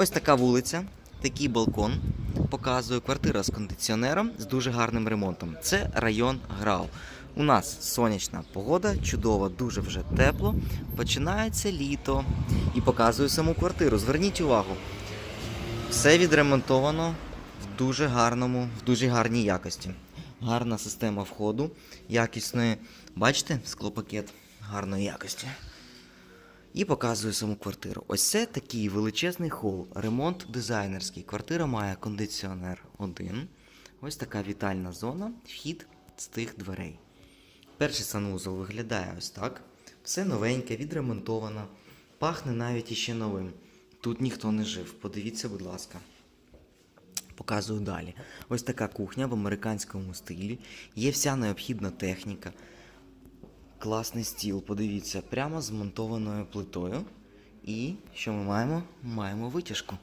Ось така вулиця, такий балкон. Показую квартира з кондиціонером з дуже гарним ремонтом. Це район Грау. У нас сонячна погода, чудово, дуже вже тепло. Починається літо. І показую саму квартиру. Зверніть увагу. Все відремонтовано в дуже гарному, в дуже гарній якості. Гарна система входу, якісної. Бачите, склопакет гарної якості. І показую саму квартиру. Ось це такий величезний хол, ремонт дизайнерський. Квартира має кондиціонер один. Ось така вітальна зона, вхід з тих дверей. Перший санвузол виглядає ось так. Все новеньке, відремонтовано. Пахне навіть іще новим. Тут ніхто не жив. Подивіться, будь ласка. Показую далі. Ось така кухня в американському стилі. Є вся необхідна техніка. Класний стіл, подивіться, прямо змонтованою плитою. І що ми маємо? Маємо витяжку.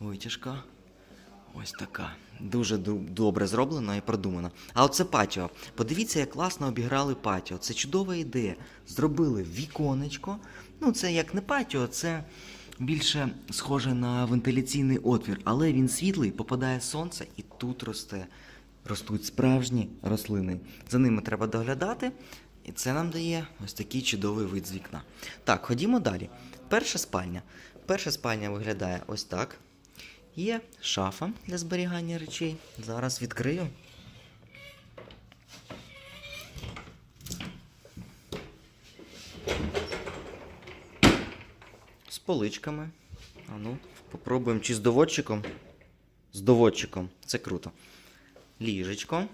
Витяжка ось така. Дуже добре зроблено і продумано. А оце патіо. Подивіться, як класно обіграли патіо. Це чудова ідея. Зробили віконечко. Ну, це як не патіо, це більше схоже на вентиляційний отвір, але він світлий, попадає сонце і тут росте. Ростуть справжні рослини. За ними треба доглядати, і це нам дає ось такий чудовий вид з вікна. Так, ходімо далі. Перша спальня. Перша спальня виглядає ось так. Є шафа для зберігання речей. Зараз відкрию. З поличками. А ну, попробуємо чи з доводчиком. З доводчиком. Це круто. Ліжечко.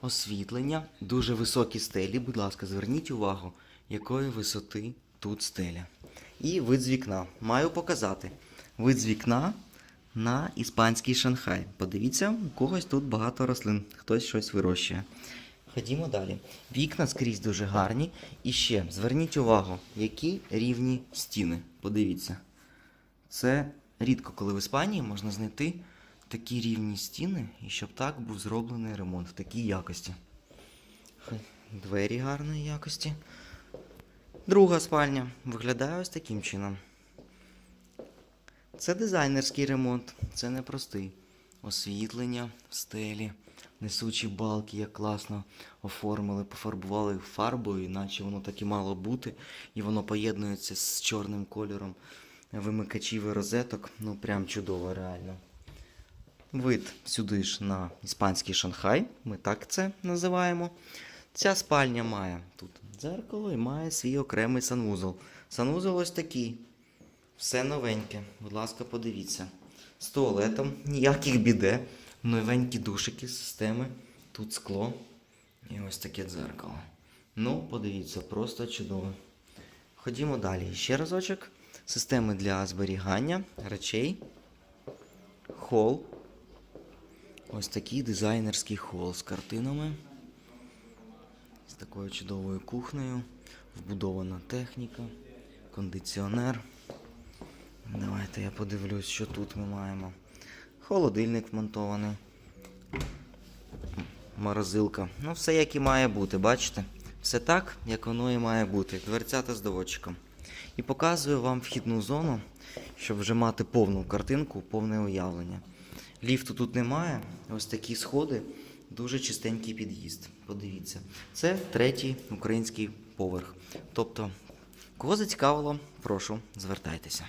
Освітлення. Дуже високі стелі. Будь ласка, зверніть увагу, якої висоти тут стеля. І вид з вікна. Маю показати. Вид з вікна на іспанський Шанхай. Подивіться, у когось тут багато рослин, хтось щось вирощує. Ходімо далі. Вікна скрізь дуже гарні. І ще зверніть увагу, які рівні стіни. Подивіться. Це рідко, коли в Іспанії можна знайти такі рівні стіни, і щоб так був зроблений ремонт в такій якості. Двері гарної якості. Друга спальня виглядає ось таким чином. Це дизайнерський ремонт, це не простий. Освітлення стелі, несучі балки, як класно оформили, пофарбували фарбою, іначе воно так і мало бути. І воно поєднується з чорним кольором вимикачів і розеток. Ну, прям чудово, реально. Вид сюди ж на іспанський Шанхай, ми так це називаємо. Ця спальня має тут дзеркало і має свій окремий санвузол. Санвузол ось такий. Все новеньке. Будь ласка, подивіться. З туалетом, ніяких біде. Новенькі душики з системи. Тут скло. І ось таке дзеркало. Ну, подивіться, просто чудово. Ходімо далі. Ще разочок. Системи для зберігання речей. Хол. Ось такий дизайнерський хол з картинами. З такою чудовою кухнею. Вбудована техніка, кондиціонер. Давайте я подивлюсь, що тут ми маємо. Холодильник вмонтований. Морозилка. Ну, все як і має бути, бачите? Все так, як воно і має бути. Дверцята з доводчиком. І показую вам вхідну зону, щоб вже мати повну картинку, повне уявлення. Ліфту тут немає. Ось такі сходи, дуже чистенький під'їзд. Подивіться. Це третій український поверх. Тобто, кого зацікавило, прошу, звертайтеся.